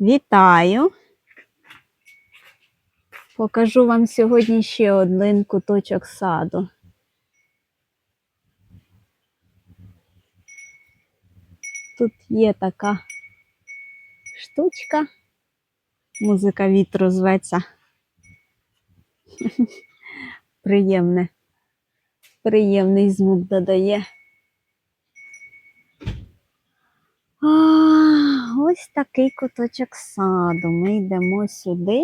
Вітаю! Покажу вам сьогодні ще один куточок саду. Тут є така штучка. Музика вітру зветься. Приємне. Приємний звук додає. А, ось такий куточок саду. Ми йдемо сюди.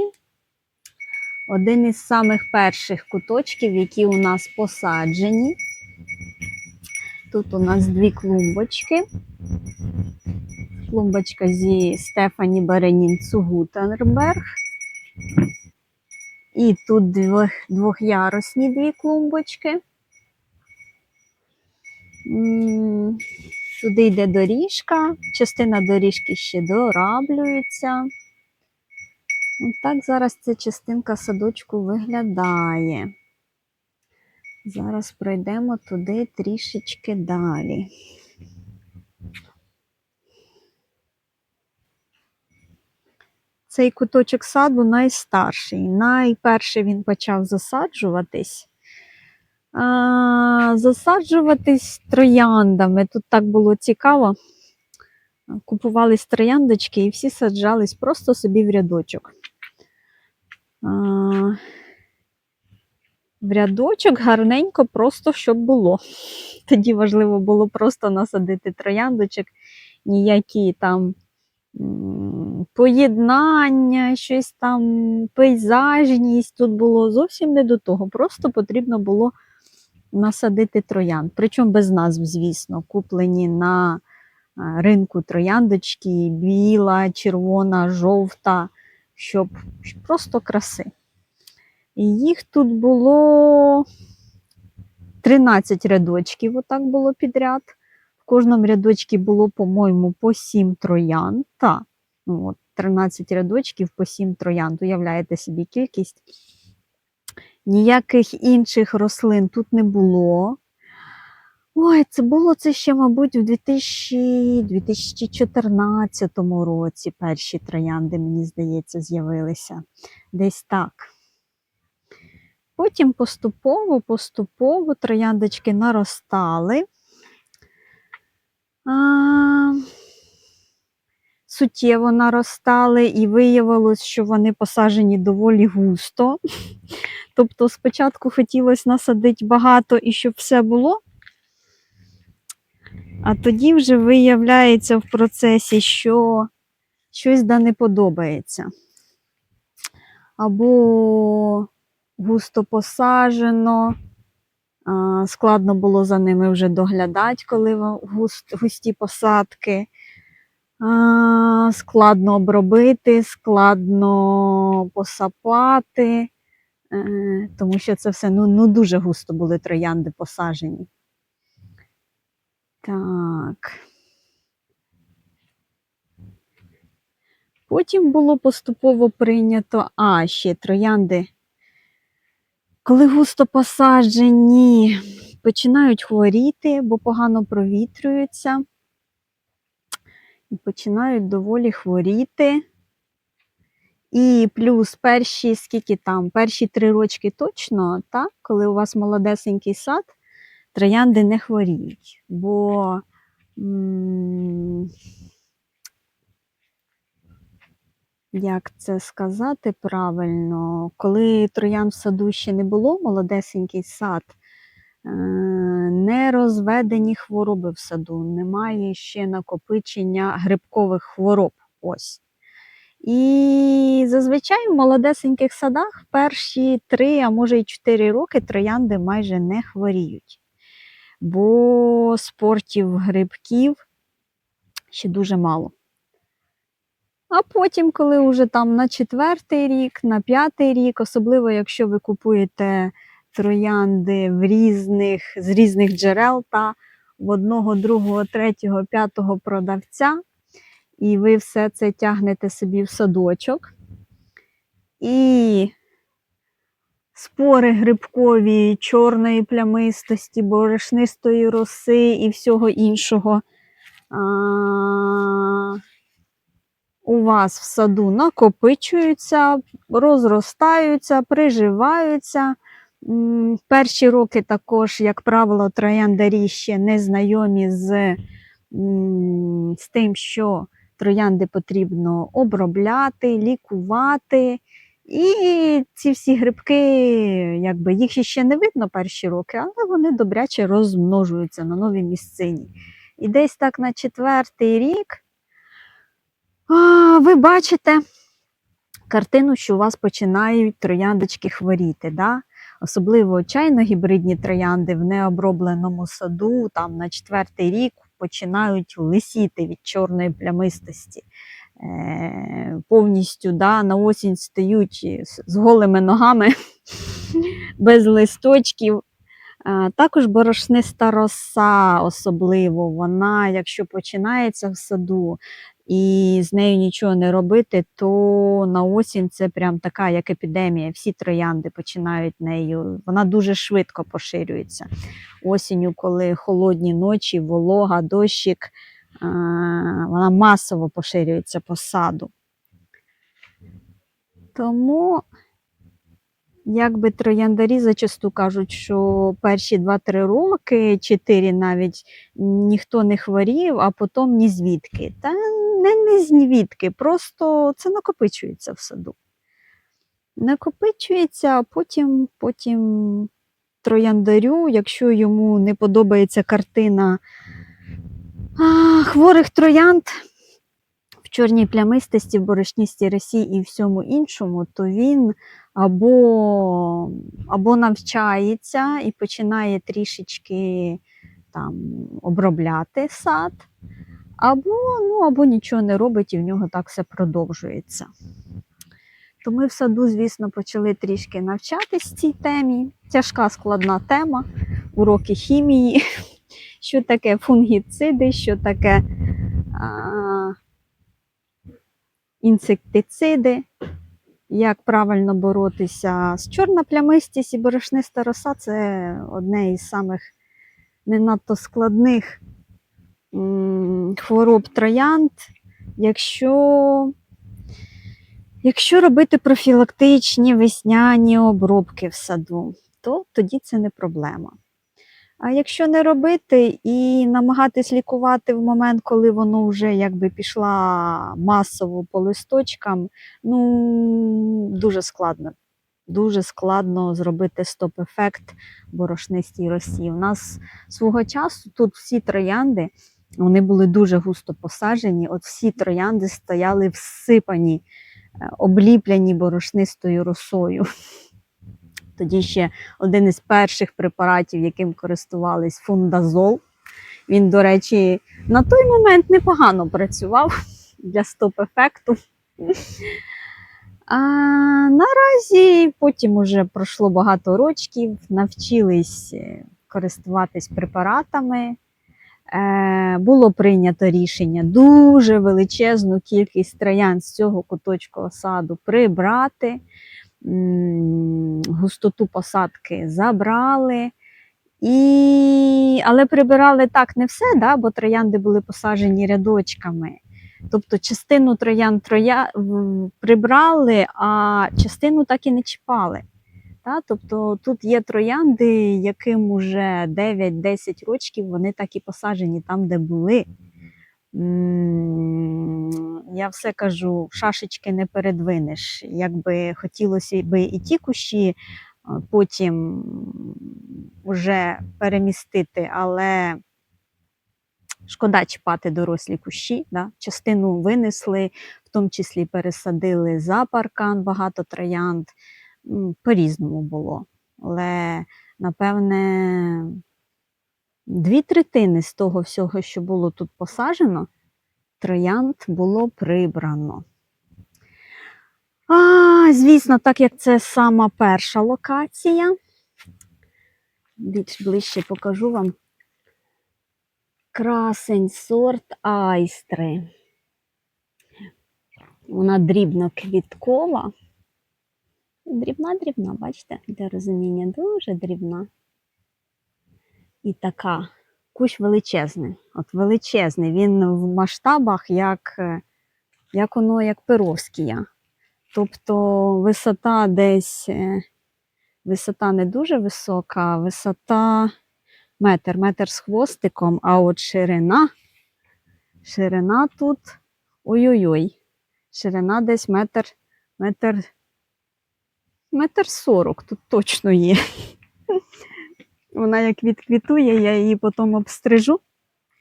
Один із самих перших куточків, які у нас посаджені. Тут у нас дві клумбочки. Клумбочка зі Стефані Беренін Цугутенберг. І тут двох, двохярусні дві клумбочки. Туди йде доріжка, частина доріжки ще дораблюється. От так зараз ця частинка садочку виглядає. Зараз пройдемо туди трішечки далі. Цей куточок саду найстарший. Найперше він почав засаджуватись. Засаджуватись трояндами. Тут так було цікаво. Купувались трояндочки і всі саджались просто собі в рядочок. В рядочок гарненько, просто щоб було. Тоді важливо було просто насадити трояндочок, ніякі там поєднання, щось там, пейзажність. Тут було зовсім не до того. Просто потрібно було насадити троянд. Причому без назв, звісно, куплені на ринку трояндочки, біла, червона, жовта, щоб щоб просто краси. І їх тут було 13 рядочків, отак було підряд. В кожному рядочці було, по-моєму, по 7 троян. Та, ну, от, 13 рядочків по 7 троянд. Уявляєте собі кількість. Ніяких інших рослин тут не було. Ой, це було це ще, мабуть, 2000, 2014 році перші троянди, мені здається, з'явилися. Десь так. Потім поступово, поступово трояндочки наростали. А, суттєво наростали, і виявилось, що вони посаджені доволі густо. Тобто, спочатку хотілося насадити багато і щоб все було. А тоді вже виявляється в процесі, що щось да не подобається. Або густо посаджено, складно було за ними вже доглядати, коли густ, густі посадки. Складно обробити, складно посапати, е, тому що це все ну, ну, дуже густо були троянди посаджені. Так. Потім було поступово прийнято, а ще троянди, коли густо посаджені, починають хворіти, бо погано провітрюються. Починають доволі хворіти. І плюс перші, скільки там, перші три рочки точно, так, коли у вас молодесенький сад, троянди не хворіють. Бо як це сказати правильно, коли троянд в саду ще не було, молодесенький сад, не розведені хвороби в саду, немає ще накопичення грибкових хвороб. Ось. І зазвичай в молодесеньких садах перші три, а може й чотири роки троянди майже не хворіють. Бо спортів грибків ще дуже мало. А потім, коли вже там на четвертий рік, на п'ятий рік, особливо якщо ви купуєте троянди в різних, з різних джерел та в одного, другого, третього, п'ятого продавця, і ви все це тягнете собі в садочок. І спори грибкові, чорної плямистості, борошнистої роси і всього іншого. А, у вас в саду накопичуються, розростаються, приживаються. М, Перші роки також, як правило, трояндарі ще не знайомі з, з тим, що троянди потрібно обробляти, лікувати. І ці всі грибки, якби їх ще не видно перші роки, але вони добряче розмножуються на новій місцині. І десь так на четвертий рік ви бачите картину, що у вас починають трояндочки хворіти. Да? Особливо чайно-гібридні троянди в необробленому саду, там на четвертий рік починають лисіти від чорної плямистості. Е, повністю да, на осінь стають з- голими ногами, без листочків. Е, Також борошниста роса, особливо вона, якщо починається в саду і з нею нічого не робити, то на осінь це прям така, як епідемія. Всі троянди починають нею. Вона дуже швидко поширюється. Осінню, коли холодні ночі, волога, дощик, вона масово поширюється по саду. Тому Якби трояндарі зачасту кажуть, що перші 2-3 роки, 4 навіть ніхто не хворів, а потім ні звідки. Та не, не звідки, просто це накопичується в саду. Накопичується, а потім, потім трояндарю, якщо йому не подобається картина а, хворих троянд в чорній плямистості, в борошністій росі і всьому іншому, то він або, або навчається і починає трішечки там, обробляти сад, або, ну, або нічого не робить, і в нього так все продовжується. То ми в саду, звісно, почали трішки навчатись цій темі. Тяжка складна тема, уроки хімії, що таке фунгіциди, що таке а, інсектициди як правильно боротися з чорноплямистість і борошниста роса це одне із самих не надто складних хвороб троянд. Якщо, якщо робити профілактичні весняні обробки в саду, то тоді це не проблема. А якщо не робити і намагатись лікувати в момент, коли воно вже якби пішла масово по листочкам, ну дуже складно. Дуже складно зробити стоп-ефект борошнистій росі. У нас свого часу тут всі троянди, вони були дуже густо посаджені. От всі троянди стояли всипані, е, обліпляні борошнистою росою. Тоді ще один із перших препаратів, яким користувались фундазол. Він, до речі, на той момент непогано працював для стоп-ефекту. А наразі потім уже пройшло багато рочків, навчились е, користуватись препаратами. Е, було прийнято рішення дуже величезну кількість троян з цього куточку саду прибрати густоту посадки забрали. І... Але прибирали так не все, да, бо троянди були посаджені рядочками. Тобто частину троян троя... прибрали, а частину так і не чіпали. Та? Тобто тут є троянди, яким уже 9-10 років вони так і посаджені там, де були. Я все кажу, шашечки не передвинеш. Якби хотілося би і ті кущі потім вже перемістити, але шкода чіпати дорослі кущі. Да? Частину винесли, в тому числі пересадили за паркан багато троянд. По-різному було. Але, напевне, дві третини з того всього, що було тут посаджено, троянд було прибрано. А, звісно, так як це сама перша локація. Більш ближче покажу вам. Красень сорт айстри. Вона дрібно-квіткова. Дрібна-дрібна, бачите, для розуміння дуже дрібна. І така кущ величезний. От величезний. Він в масштабах як, е, як воно як Перовськія. Тобто висота десь, е, висота не дуже висока, висота метр, метр з хвостиком, а от ширина, ширина тут ой-ой-ой. Ширина десь метр, метр, метр сорок тут точно є. Вона як відквітує, я її потім обстрижу.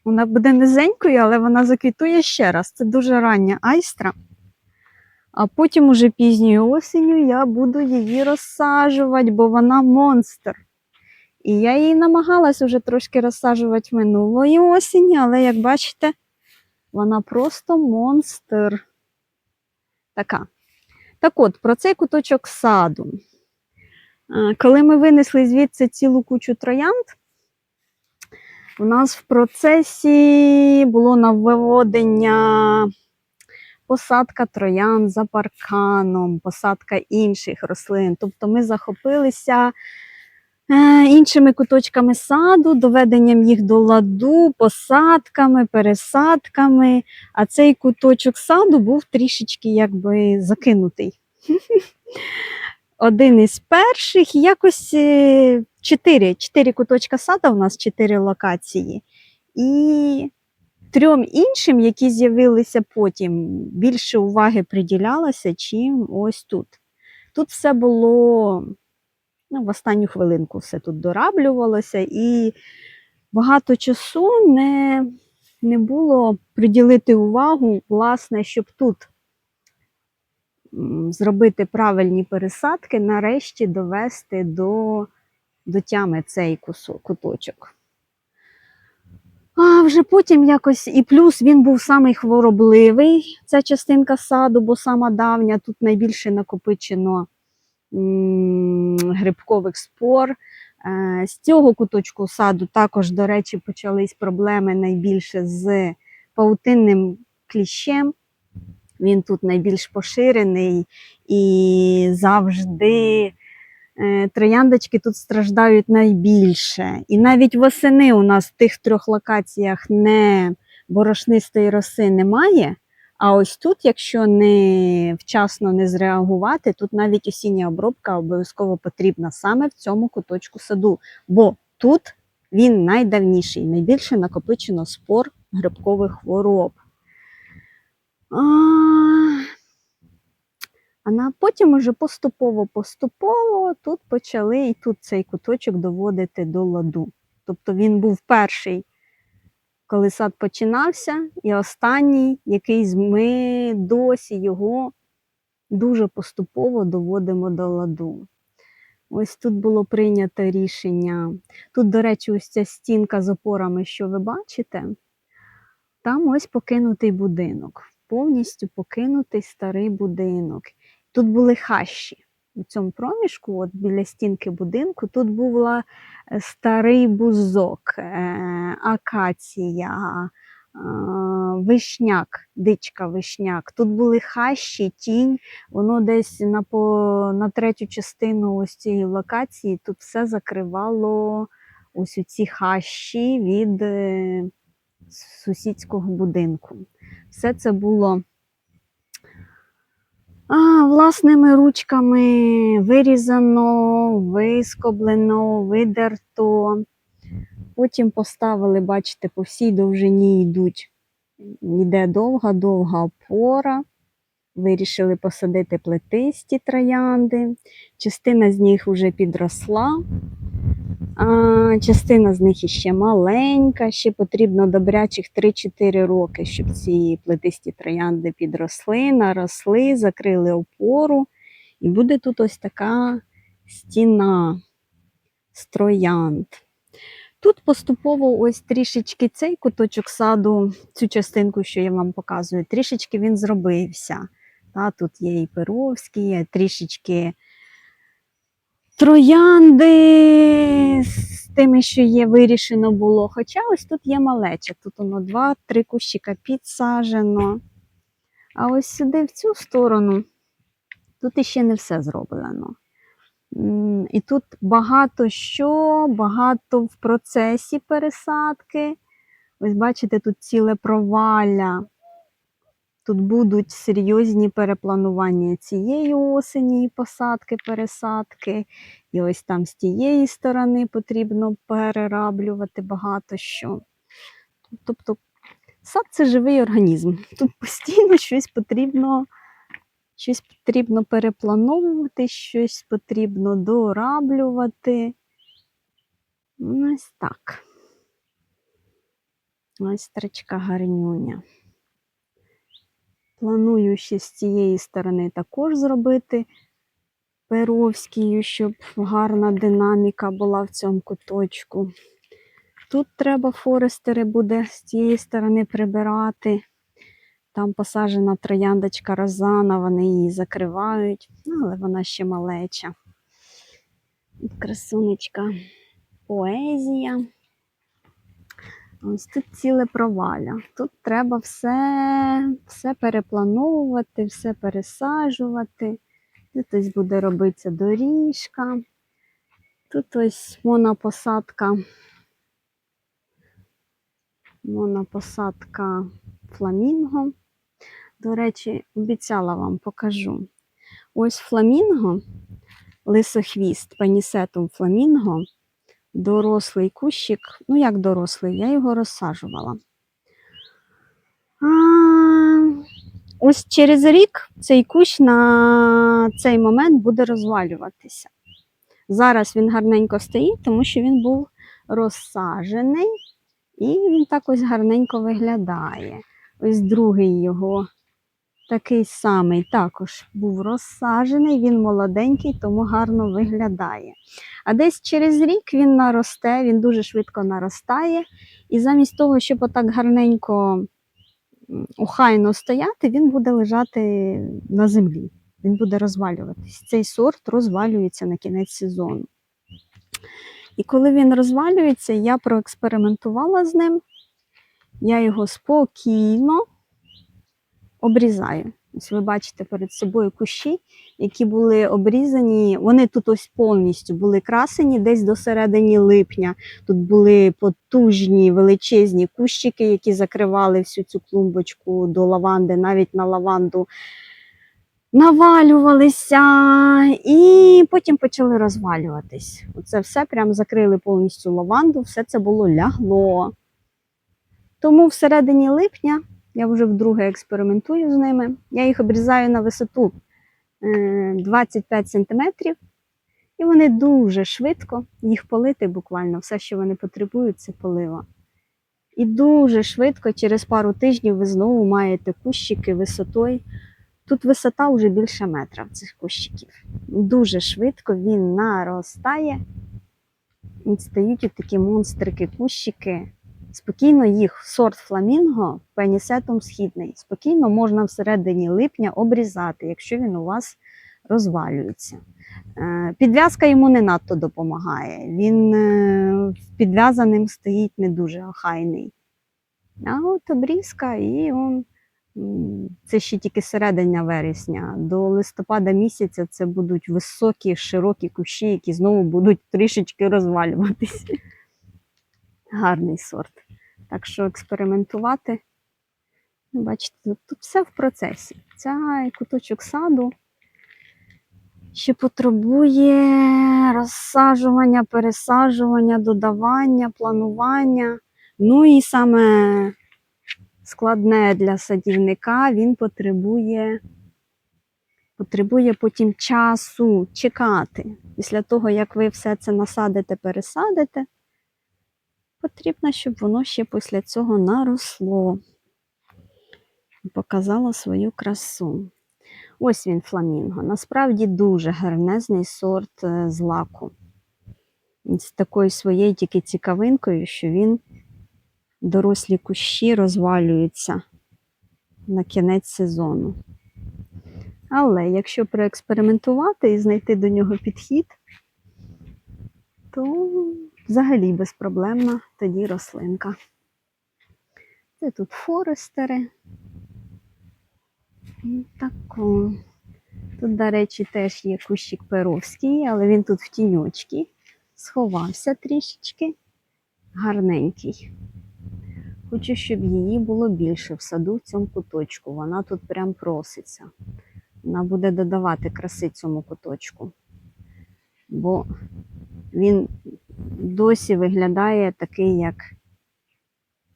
Вона буде низенькою, але вона заквітує ще раз. Це дуже рання айстра. А потім уже пізньою осінню я буду її розсаджувати, бо вона монстр. І я її намагалась уже трошки розсаджувати минулої осені, але як бачите, вона просто монстр. Така. Так от, про цей куточок саду. Е, Коли ми винесли звідси цілу кучу троянд, у нас в процесі було навводення посадка троян за парканом, посадка інших рослин. Тобто ми захопилися е, іншими куточками саду, доведенням їх до ладу, посадками, пересадками. А цей куточок саду був трішечки якби закинутий. Один із перших, якось е, чотири, чотири куточка сада у нас чотири локації. І трьом іншим, які з'явилися потім, більше уваги приділялося, чим ось тут. Тут все було ну, в останню хвилинку все тут дораблювалося, і багато часу не, не було приділити увагу, власне, щоб тут зробити правильні пересадки, нарешті довести до, до тями цей кусок, куточок. А вже потім якось і плюс він був самий хворобливий, ця частинка саду, бо сама давня, тут найбільше накопичено грибкових спор. Е, З цього куточку саду також, до речі, почались проблеми найбільше з паутинним кліщем. Він тут найбільш поширений і завжди е, трояндочки тут страждають найбільше. І навіть восени у нас в тих трьох локаціях не борошнистої роси немає. А ось тут, якщо не вчасно не зреагувати, тут навіть осіння обробка обов'язково потрібна саме в цьому куточку саду. Бо тут він найдавніший, найбільше накопичено спор грибкових хвороб. А, потім уже поступово-поступово тут почали і тут цей куточок доводити до ладу. Тобто він був перший, коли сад починався, і останній, який ми досі його дуже поступово доводимо до ладу. Ось тут було прийнято рішення. Тут, до речі, ось ця стінка з опорами, що ви бачите, там ось покинутий будинок, повністю покинутий старий будинок. Тут були хащі. У цьому проміжку, от біля стінки будинку, тут був е, старий бузок, е, акація, е, вишняк, дичка вишняк. Тут були хащі, тінь, воно десь на, по, на третю частину ось цієї локації тут все закривало ось ці хащі від сусідського будинку. Все це було а, власними ручками вирізано, вискоблено, видерто. Потім поставили, бачите, по всій довжині йдуть, йде довга-довга опора. Вирішили посадити плетисті троянди. Частина з них вже підросла, частина з них іще маленька, ще потрібно добрячих 3-4 роки, щоб ці плетисті троянди підросли, наросли, закрили опору. І буде тут ось така стіна з троянд. Тут поступово ось трішечки цей куточок саду, цю частинку, що я вам показую, трішечки він зробився. Тут є і Перовський, є трішечки троянди з тими, що є, вирішено було. Хоча ось тут є малеча, тут воно два-три кущика підсаджено. А ось сюди, в цю сторону, тут іще не все зроблено. І тут багато що, багато в процесі пересадки. Ось бачите, тут ціле провалля. Тут будуть серйозні перепланування цієї осені, і посадки, пересадки. І ось там з тієї сторони потрібно перераблювати багато що. Тобто сад це живий організм. Тут постійно щось потрібно, щось потрібно переплановувати, щось потрібно дораблювати. Ось так. Ось стрічка гарнюня. Планую ще з цієї сторони також зробити перовською, щоб гарна динаміка була в цьому куточку. Тут треба форестери буде з цієї сторони прибирати. Там посаджена трояндочка розана, вони її закривають, ну, але вона ще малеча. Красунечка поезія. Ось тут ціле проваля. Тут треба все, все переплановувати, все пересаджувати. Тут ось буде робитися доріжка. Тут ось монопосадка. Монопосадка фламінго. До речі, обіцяла вам покажу. Ось фламінго, лисохвіст, панісетум фламінго, дорослий кущик. Ну, як дорослий, я його розсаджувала. А, ось через рік цей кущ на цей момент буде розвалюватися. Зараз він гарненько стоїть, тому що він був розсаджений, і він так ось гарненько виглядає. Ось другий його такий самий також був розсаджений, він молоденький, тому гарно виглядає. А десь через рік він наросте, він дуже швидко наростає. І замість того, щоб отак гарненько охайно стояти, він буде лежати на землі. Він буде розвалюватись. Цей сорт розвалюється на кінець сезону. І коли він розвалюється, я проекспериментувала з ним. Я його спокійно обрізаю. Ось ви бачите перед собою кущі, які були обрізані. Вони тут ось повністю були красені десь до середини липня. Тут були потужні величезні кущики, які закривали всю цю клумбочку до лаванди, навіть на лаванду навалювалися і потім почали розвалюватись. Оце все прям закрили повністю лаванду, все це було лягло. Тому всередині липня я вже вдруге експериментую з ними. Я їх обрізаю на висоту е, 25 см, і вони дуже швидко їх полити буквально. Все, що вони потребують, це полива. І дуже швидко, через пару тижнів, ви знову маєте кущики висотою. Тут висота вже більше метра в цих кущиків. Дуже швидко він наростає. І стають такі монстрики, кущики. Спокійно їх сорт фламінго пенісетом східний. Спокійно можна всередині липня обрізати, якщо він у вас розвалюється. Е, Підв'язка йому не надто допомагає. Він е, підв'язаним стоїть не дуже охайний. А от обрізка і он, це ще тільки середина вересня. До листопада місяця це будуть високі, широкі кущі, які знову будуть трішечки розвалюватись. Гарний сорт. Так що експериментувати. Ну, Бачите, тут, тут все в процесі. Цей куточок саду ще потребує розсаджування, пересаджування, додавання, планування. Ну і саме складне для садівника, він потребує, потребує потім часу чекати. Після того, як ви все це насадите, пересадите, потрібно, щоб воно ще після цього наросло і показало свою красу. Ось він фламінго. Насправді дуже гарнезний сорт е, з лаку. З такою своєю тільки цікавинкою, що він дорослі кущі розвалюються на кінець сезону. Але якщо проекспериментувати і знайти до нього підхід, то взагалі безпроблемна тоді рослинка. Це тут форестери. І тако. Тут, до речі, теж є кущик перовський, але він тут в тіньочці. Сховався трішечки. Гарненький. Хочу, щоб її було більше в саду в цьому куточку. Вона тут прям проситься. Вона буде додавати краси цьому куточку. Бо він досі виглядає такий, як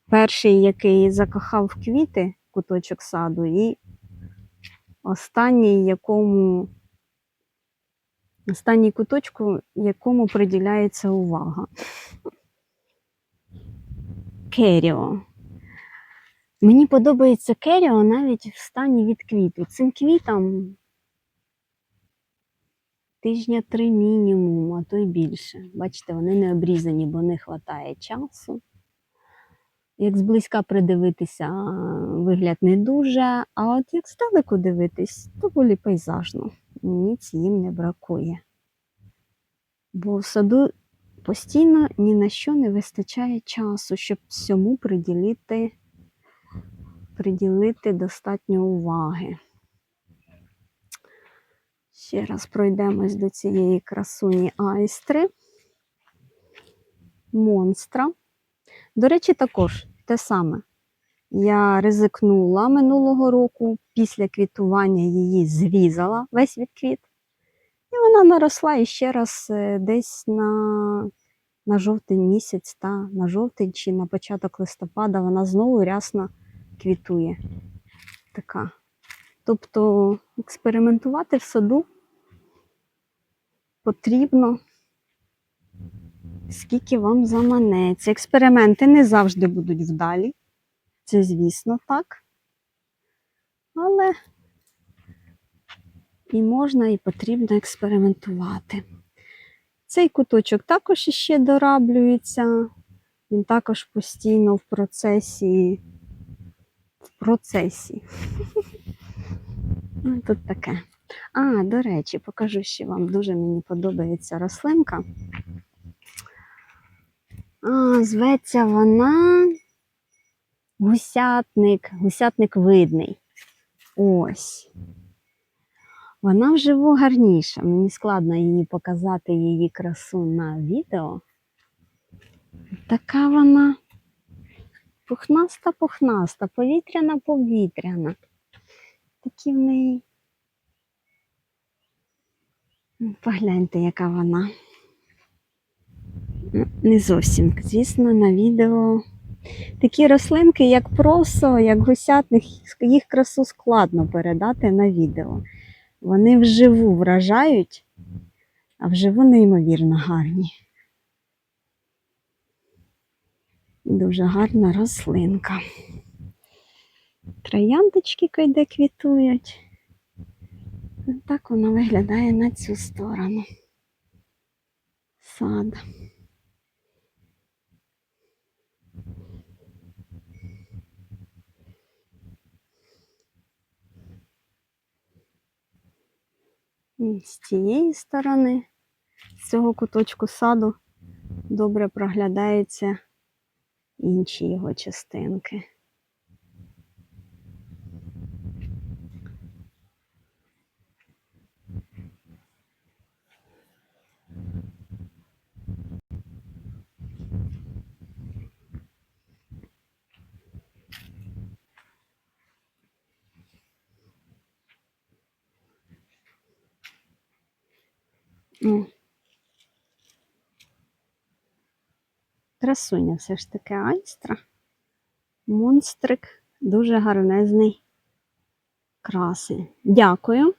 перший, який закохав квіти куточок саду, і останній, якому останній куточку, якому приділяється увага. Керіо. Мені подобається керіо навіть в стані від квіту. Цим квітам тижня три мінімум, а то й більше. Бачите, вони не обрізані, бо не вистачає часу. Як зблизька придивитися, вигляд не дуже, а от як здалеку дивитись, доволі пейзажно. Ніц їм не бракує. Бо в саду постійно ні на що не вистачає часу, щоб всьому приділити, приділити достатньо уваги. Ще раз пройдемось до цієї красуні айстри, монстра. До речі, також те саме. Я ризикнула минулого року, після квітування її зрізала весь відквіт. І вона наросла і ще раз е, десь на, на жовтень місяць, та на жовтень чи на початок листопада вона знову рясно квітує. Така. Тобто експериментувати в саду потрібно, скільки вам заманеться. Експерименти не завжди будуть вдалі. Це, звісно, так. Але і можна, і потрібно експериментувати. Цей куточок також ще дораблюється. Він також постійно в процесі. В процесі. Ну, Тут таке. А, до речі, покажу ще вам. Дуже мені подобається рослинка. А, зветься вона гусятник, гусятник видний. Ось. Вона вживу гарніша. Мені складно її показати, її красу на відео. Така вона пухнаста-пухнаста, повітряна-повітряна. Такі в неї. Погляньте, яка вона. Ну, Не зовсім, звісно, на відео. Такі рослинки, як просо, як гусятник, їх красу складно передати на відео. Вони вживу вражають, а вживу неймовірно гарні. Дуже гарна рослинка. Трояндочки кайде квітують. Так воно виглядає на цю сторону. Сад. З цієї сторони, з цього куточку саду, добре проглядаються інші його частинки. Красуня все ж таки айстра. Монстрик дуже гарнезний красень. Дякую.